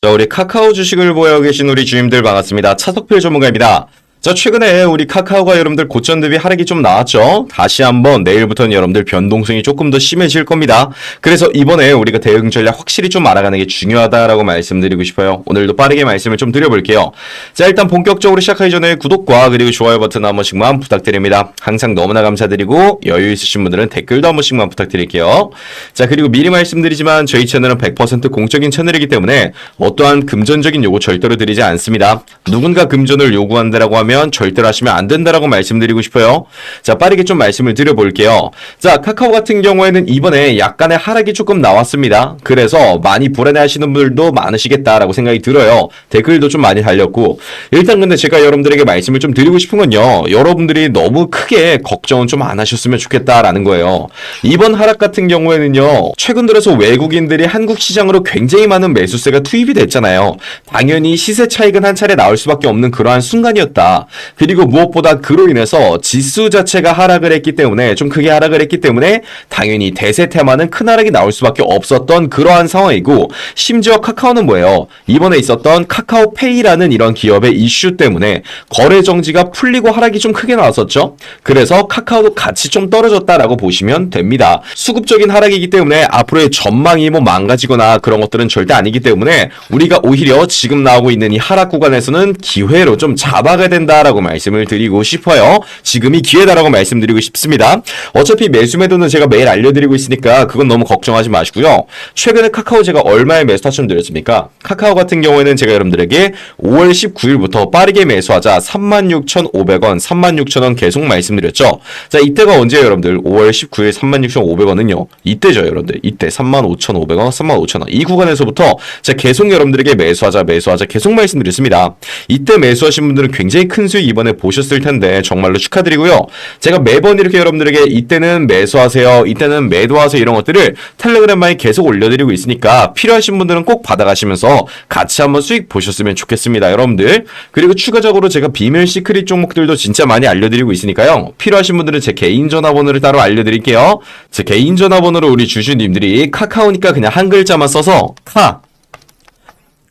자, 우리 카카오 주식을 보여 계신 우리 주님들 반갑습니다. 차석필 전문가입니다. 자, 최근에 우리 카카오가 여러분들 고점 대비 하락이 좀 나왔죠? 다시 한번 내일부터는 여러분들 변동성이 조금 더 심해질 겁니다. 그래서 이번에 우리가 대응 전략 확실히 좀 알아가는 게 중요하다라고 말씀드리고 싶어요. 오늘도 빠르게 말씀을 좀 드려볼게요. 자, 일단 본격적으로 시작하기 전에 구독과 그리고 좋아요 버튼 한 번씩만 부탁드립니다. 항상 너무나 감사드리고 여유 있으신 분들은 댓글도 한 번씩만 부탁드릴게요. 자, 그리고 미리 말씀드리지만 저희 채널은 100% 공적인 채널이기 때문에 어떠한 금전적인 요구 절대로 드리지 않습니다. 누군가 금전을 요구한다라고 하면 절대로 하시면 안 된다라고 말씀드리고 싶어요. 자, 빠르게 좀 말씀을 드려볼게요. 자, 카카오 같은 경우에는 이번에 약간의 하락이 조금 나왔습니다. 그래서 많이 불안해 하시는 분들도 많으시겠다라고 생각이 들어요. 댓글도 좀 많이 달렸고. 일단 근데 제가 여러분들에게 말씀을 좀 드리고 싶은 건요. 여러분들이 너무 크게 걱정은 좀 안 하셨으면 좋겠다라는 거예요. 이번 하락 같은 경우에는요. 최근 들어서 외국인들이 한국 시장으로 굉장히 많은 매수세가 투입이 됐잖아요. 당연히 시세 차익은 한 차례 나올 수밖에 없는 그러한 순간이었다. 그리고 무엇보다 그로 인해서 지수 자체가 하락을 했기 때문에 좀 크게 하락을 했기 때문에 당연히 대세 테마는 큰 하락이 나올 수밖에 없었던 그러한 상황이고 심지어 카카오는 뭐예요? 이번에 있었던 카카오페이라는 이런 기업의 이슈 때문에 거래 정지가 풀리고 하락이 좀 크게 나왔었죠. 그래서 카카오도 같이 좀 떨어졌다라고 보시면 됩니다. 수급적인 하락이기 때문에 앞으로의 전망이 뭐 망가지거나 그런 것들은 절대 아니기 때문에 우리가 오히려 지금 나오고 있는 이 하락 구간에서는 기회로 좀 잡아가야 된다 라고 말씀을 드리고 싶어요. 지금이 기회다라고 말씀드리고 싶습니다. 어차피 매수 매도는 제가 매일 알려드리고 있으니까 그건 너무 걱정하지 마시고요. 최근에 카카오 제가 얼마에 매수 타점 드렸습니까? 카카오 같은 경우에는 제가 여러분들에게 5월 19일부터 빠르게 매수하자 36,500원, 36,000원 계속 말씀드렸죠. 자, 이때가 언제예요, 여러분들? 5월 19일 36,500원은요. 이때죠, 여러분들. 이때 35,500원, 35,000원. 이 구간에서부터 제가 계속 여러분들에게 매수하자, 매수하자 계속 말씀드렸습니다. 이때 매수하신 분들은 굉장히 큰 수익 이번에 보셨을 텐데 정말로 축하드리고요. 제가 매번 이렇게 여러분들에게 이때는 매수하세요, 이때는 매도하세요 이런 것들을 텔레그램방에 계속 올려드리고 있으니까 필요하신 분들은 꼭 받아가시면서 같이 한번 수익 보셨으면 좋겠습니다, 여러분들. 그리고 추가적으로 제가 비밀 시크릿 종목들도 진짜 많이 알려드리고 있으니까요. 필요하신 분들은 제 개인 전화번호를 따로 알려드릴게요. 제 개인 전화번호로 우리 주주님들이 카카오니까 그냥 한 글자만 써서 카카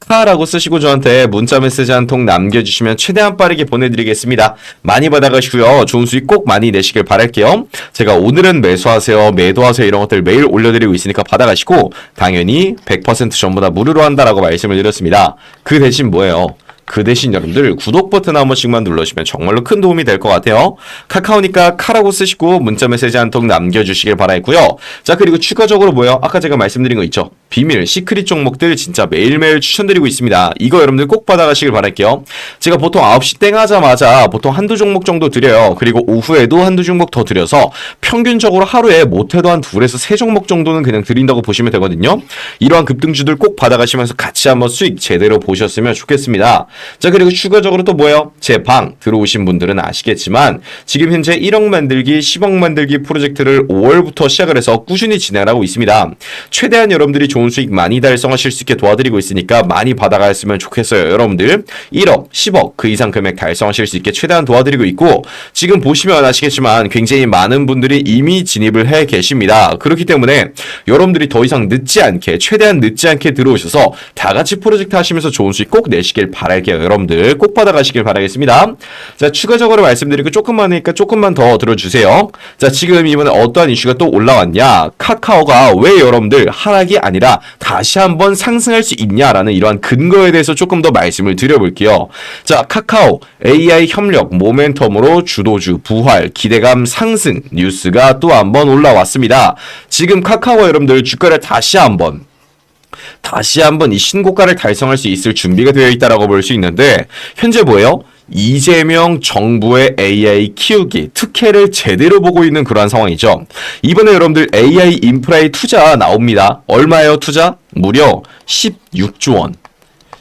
라고 쓰시고 저한테 문자 메시지 한 통 남겨주시면 최대한 빠르게 보내드리겠습니다. 많이 받아가시고요. 좋은 수익 꼭 많이 내시길 바랄게요. 제가 오늘은 매수하세요, 매도하세요 이런 것들 매일 올려드리고 있으니까 받아가시고 당연히 100% 전부 다 무료로 한다라고 말씀을 드렸습니다. 그 대신 뭐예요? 그 대신 여러분들 구독 버튼 한 번씩만 눌러주시면 정말로 큰 도움이 될 것 같아요. 카카오니까 카라고 쓰시고 문자 메시지 한 통 남겨주시길 바라겠고요. 자 그리고 추가적으로 뭐요? 아까 제가 말씀드린 거 있죠? 비밀 시크릿 종목들 진짜 매일매일 추천드리고 있습니다. 이거 여러분들 꼭 받아가시길 바랄게요. 제가 보통 9시 땡 하자마자 보통 한두 종목 정도 드려요. 그리고 오후에도 한두 종목 더 드려서 평균적으로 하루에 못해도 한 둘에서 세 종목 정도는 그냥 드린다고 보시면 되거든요. 이러한 급등주들 꼭 받아가시면서 같이 한번 수익 제대로 보셨으면 좋겠습니다. 자 그리고 추가적으로 또 뭐예요? 제 방 들어오신 분들은 아시겠지만 지금 현재 1억 만들기 10억 만들기 프로젝트를 5월부터 시작을 해서 꾸준히 진행하고 있습니다. 최대한 여러분들이 좋은 수익 많이 달성하실 수 있게 도와드리고 있으니까 많이 받아갔으면 좋겠어요. 여러분들 1억, 10억 그 이상 금액 달성하실 수 있게 최대한 도와드리고 있고 지금 보시면 아시겠지만 굉장히 많은 분들이 이미 진입을 해 계십니다. 그렇기 때문에 여러분들이 더 이상 늦지 않게 최대한 늦지 않게 들어오셔서 다 같이 프로젝트 하시면서 좋은 수익 꼭 내시길 바랄게요. 여러분들 꼭 받아가시길 바라겠습니다. 자 추가적으로 말씀드리고 조금만 하니까 조금만 더 들어주세요. 자 지금 이번에 어떠한 이슈가 또 올라왔냐 카카오가 왜 여러분들 하락이 아니라 다시 한번 상승할 수 있냐라는 이러한 근거에 대해서 조금 더 말씀을 드려볼게요. 자 카카오 AI 협력 모멘텀으로 주도주 부활 기대감 상승 뉴스가 또 한번 올라왔습니다. 지금 카카오 여러분들 주가를 다시 한번 다시 한번 이 신고가를 달성할 수 있을 준비가 되어 있다라고 볼 수 있는데 현재 뭐예요? 이재명 정부의 AI 키우기 특혜를 제대로 보고 있는 그러한 상황이죠. 이번에 여러분들 AI 인프라에 투자 나옵니다. 얼마예요 투자? 무려 16조 원.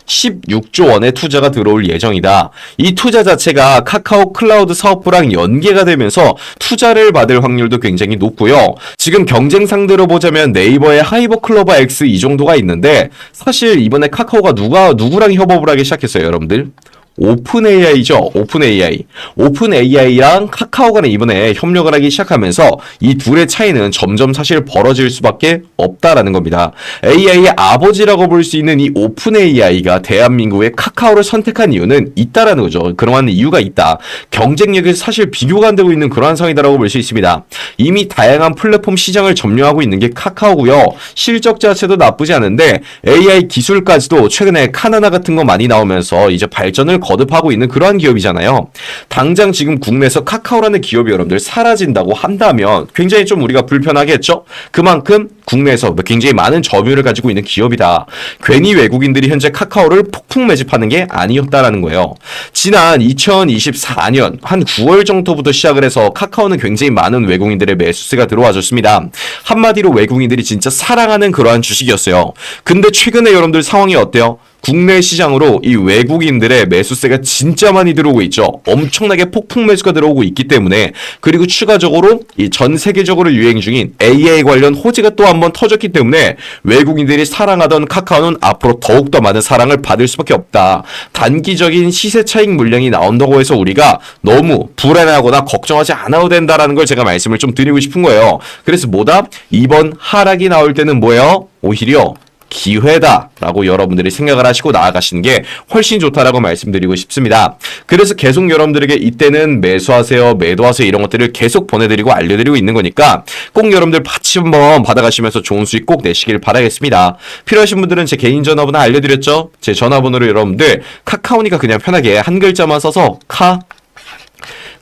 16조 원의 투자가 들어올 예정이다. 이 투자 자체가 카카오 클라우드 사업부랑 연계가 되면서 투자를 받을 확률도 굉장히 높고요. 지금 경쟁 상대로 보자면 네이버의 하이버 클로버 X 이 정도가 있는데 사실 이번에 카카오가 누가 누구랑 협업을 하기 시작했어요, 여러분들? 오픈 AI죠. 오픈 AI. 오픈 AI랑 카카오가 이번에 협력을 하기 시작하면서 이 둘의 차이는 점점 사실 벌어질 수밖에 없다라는 겁니다. AI의 아버지라고 볼 수 있는 이 오픈 AI가 대한민국의 카카오를 선택한 이유는 있다라는 거죠. 그러한 이유가 있다. 경쟁력에서 사실 비교가 안 되고 있는 그러한 상황이다라고 볼 수 있습니다. 이미 다양한 플랫폼 시장을 점령하고 있는 게 카카오고요. 실적 자체도 나쁘지 않은데 AI 기술까지도 최근에 카나나 같은 거 많이 나오면서 이제 발전을 거듭하고 있는 그러한 기업이잖아요. 당장 지금 국내에서 카카오라는 기업이 여러분들 사라진다고 한다면 굉장히 좀 우리가 불편하겠죠? 그만큼 국내에서 굉장히 많은 점유율을 가지고 있는 기업이다. 괜히 외국인들이 현재 카카오를 폭풍 매집하는 게 아니었다라는 거예요. 지난 2024년 한 9월 정도부터 시작을 해서 카카오는 굉장히 많은 외국인들의 매수세가 들어와줬습니다. 한마디로 외국인들이 진짜 사랑하는 그러한 주식이었어요. 근데 최근에 여러분들 상황이 어때요? 국내 시장으로 이 외국인들의 매수세가 진짜 많이 들어오고 있죠. 엄청나게 폭풍 매수가 들어오고 있기 때문에 그리고 추가적으로 이 전 세계적으로 유행 중인 AI 관련 호재가 또 한 번 터졌기 때문에 외국인들이 사랑하던 카카오는 앞으로 더욱더 많은 사랑을 받을 수밖에 없다. 단기적인 시세 차익 물량이 나온다고 해서 우리가 너무 불안하거나 걱정하지 않아도 된다라는 걸 제가 말씀을 좀 드리고 싶은 거예요. 그래서 뭐다? 이번 하락이 나올 때는 뭐예요? 오히려 기회다라고 여러분들이 생각을 하시고 나아가시는 게 훨씬 좋다라고 말씀드리고 싶습니다. 그래서 계속 여러분들에게 이때는 매수하세요, 매도하세요 이런 것들을 계속 보내드리고 알려드리고 있는 거니까 꼭 여러분들 같이 한번 받아가시면서 좋은 수익 꼭 내시길 바라겠습니다. 필요하신 분들은 제 개인 전화번호 알려드렸죠? 제 전화번호를 여러분들 카카오니까 그냥 편하게 한 글자만 써서 카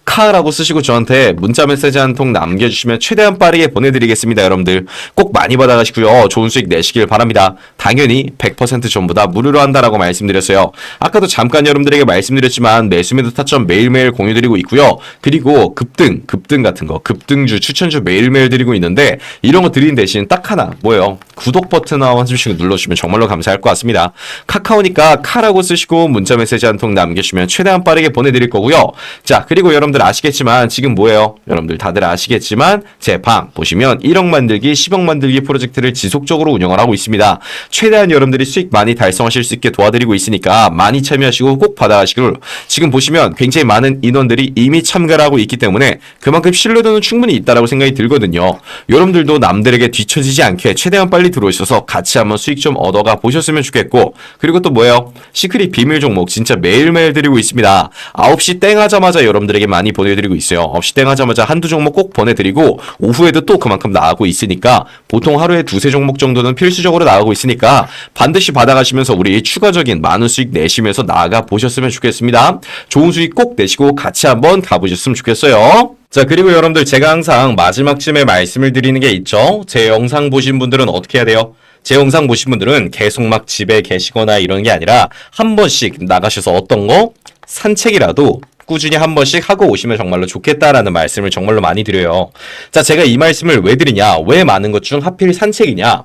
카라고 쓰시고 저한테 문자 메시지 한 통 남겨주시면 최대한 빠르게 보내드리겠습니다 여러분들. 꼭 많이 받아가시고요. 좋은 수익 내시길 바랍니다. 당연히 100% 전부 다 무료로 한다라고 말씀드렸어요. 아까도 잠깐 여러분들에게 말씀드렸지만 매수매도 타점 매일매일 공유드리고 있고요. 그리고 급등 급등 같은 거 급등주 추천주 매일매일 드리고 있는데 이런 거 드리는 대신 딱 하나 뭐예요? 구독 버튼 한 번씩 눌러주시면 정말로 감사할 것 같습니다. 카카오니까 카라고 쓰시고 문자 메시지 한 통 남겨주시면 최대한 빠르게 보내드릴 거고요. 자 그리고 여러분 들 아시겠지만 지금 뭐예요? 여러분들 다들 아시겠지만 제 방 보시면 1억 만들기 10억 만들기 프로젝트를 지속적으로 운영을 하고 있습니다. 최대한 여러분들이 수익 많이 달성하실 수 있게 도와드리고 있으니까 많이 참여하시고 꼭 받아가시길 지금 보시면 굉장히 많은 인원들이 이미 참가를 하고 있기 때문에 그만큼 신뢰도는 충분히 있다라고 생각이 들거든요. 여러분들도 남들에게 뒤처지지 않게 최대한 빨리 들어오셔서 같이 한번 수익 좀 얻어가 보셨으면 좋겠고. 그리고 또 뭐예요? 시크릿 비밀 종목 진짜 매일매일 드리고 있습니다. 9시 땡 하자마자 여러분들에게 많이 보내드리고 있어요 9시 땡 하자마자 한두 종목 꼭 보내드리고 오후에도 또 그만큼 나가고 있으니까 보통 하루에 두세 종목 정도는 필수적으로 나가고 있으니까 반드시 받아가시면서 우리 추가적인 많은 수익 내시면서 나아가 보셨으면 좋겠습니다 좋은 수익 꼭 내시고 같이 한번 가보셨으면 좋겠어요 자, 그리고 여러분들 제가 항상 마지막쯤에 말씀을 드리는 게 있죠. 제 영상 보신 분들은 어떻게 해야 돼요? 제 영상 보신 분들은 계속 막 집에 계시거나 이런 게 아니라 한 번씩 나가셔서 어떤 거 산책이라도 꾸준히 한 번씩 하고 오시면 정말로 좋겠다라는 말씀을 정말로 많이 드려요. 자, 제가 이 말씀을 왜 드리냐? 왜 많은 것 중 하필 산책이냐?